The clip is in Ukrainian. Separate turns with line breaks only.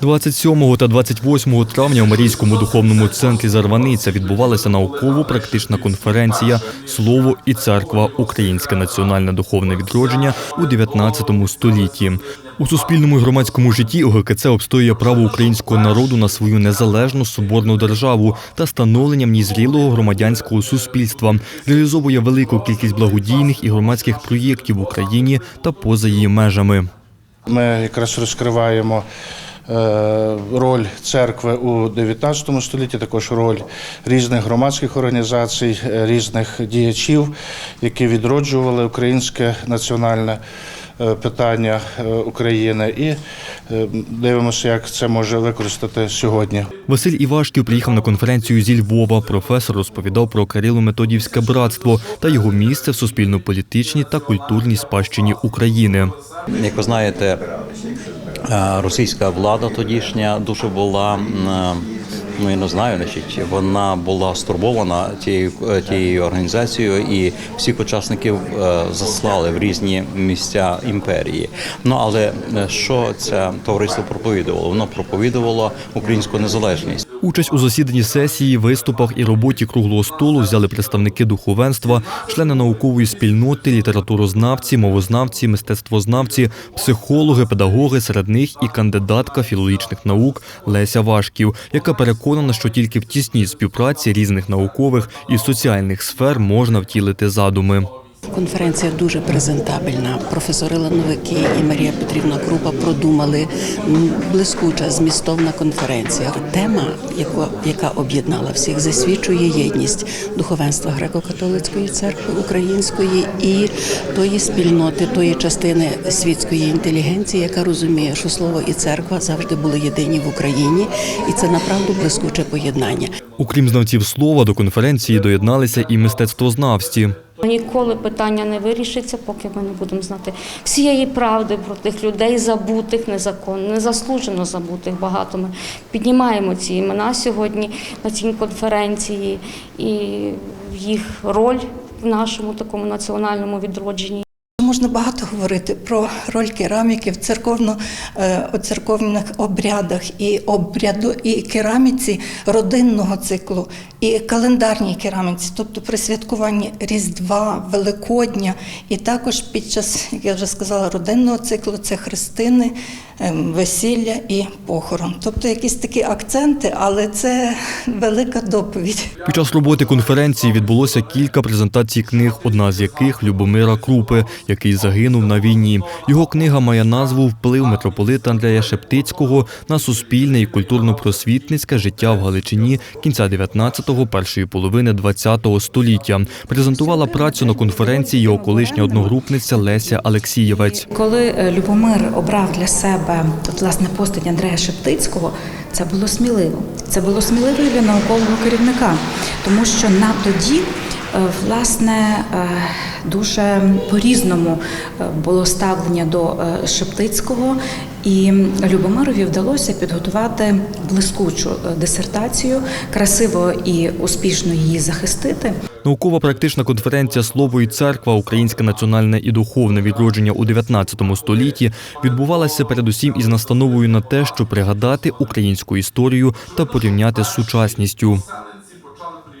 27 та 28 травня у Марійському духовному центрі Зарваниця відбувалася науково-практична конференція Слово і церква Українське національне духовне відродження у 19 столітті. У суспільному і громадському житті ОГКЦ обстоює право українського народу на свою незалежну соборну державу та становлення в зрілого громадянського суспільства, реалізовує велику кількість благодійних і громадських проєктів в Україні та поза її межами.
Ми якраз розкриваємо е, роль церкви у 19 столітті, також роль різних громадських організацій, е, різних діячів, які відроджували українське національне питання е, України, і е, дивимося, як це може використати сьогодні.
Василь Івашків приїхав на конференцію зі Львова. Професор розповідав про Кирило-Методівське братство та його місце в суспільно-політичній та культурній спадщині України.
Як ви знаєте, е, російська влада тодішня дуже була. Ну, я не знаю, значить, вона була стурбована тією е, тією організацією, і всіх учасників е, заслали в різні місця імперії. Ну але е, що це товариство проповідувало? Воно проповідувало українську незалежність.
Участь у засіданні сесії, виступах і роботі круглого столу взяли представники духовенства, члени наукової спільноти, літературознавці, мовознавці, мистецтвознавці, психологи, педагоги, серед них і кандидатка філологічних наук Леся Вашків, яка переконана, що тільки в тісній співпраці різних наукових і соціальних сфер можна втілити задуми.
Конференція дуже презентабельна. Професори Лановики і Марія Петрівна Крупа продумали блискуча змістовна конференція. Тема, яка, яка об'єднала всіх, засвідчує єдність духовенства греко-католицької церкви української і тої спільноти, тої частини світської інтелігенції, яка розуміє, що слово і церква завжди були єдині в Україні, і це направду блискуче поєднання.
Окрім знавців слова, до конференції доєдналися і мистецтвознавці.
Ніколи питання не вирішиться, поки ми не будемо знати всієї правди про тих людей, забутих незаконно, незаслужено забутих. Багато ми піднімаємо ці імена сьогодні на цій конференції і їх роль в нашому такому національному відродженні.
Можна багато говорити про роль кераміки в церковно е, церковних обрядах і обряду і кераміці родинного циклу, і календарній кераміці, тобто при святкуванні Різдва, Великодня, і також під час, як я вже сказала, родинного циклу це хрестини, весілля і похорон. Тобто якісь такі акценти, але це велика доповідь.
Під час роботи конференції відбулося кілька презентацій книг, одна з яких Любомира Крупи, який загинув на війні. Його книга має назву Вплив митрополита Андрея Шептицького на суспільне і культурно-просвітницьке життя в Галичині кінця 19-го, першої половини 20-го століття. Презентувала працю на конференції його колишня одногрупниця Леся Алексієвець.
Коли е, Любомир обрав для себе от, власне постать Андрея Шептицького, це було сміливо. Це було сміливо для наукового керівника, тому що на тоді. е, Власне, е, дуже по-різному е, було ставлення до Шептицького, і Любомирові вдалося підготувати блискучу дисертацію, красиво і успішно її захистити.
Наукова-практична конференція Слово і церква, українське національне і духовне відродження у 19 столітті відбувалася передусім із настановою на те, щоб пригадати українську історію та порівняти з сучасністю.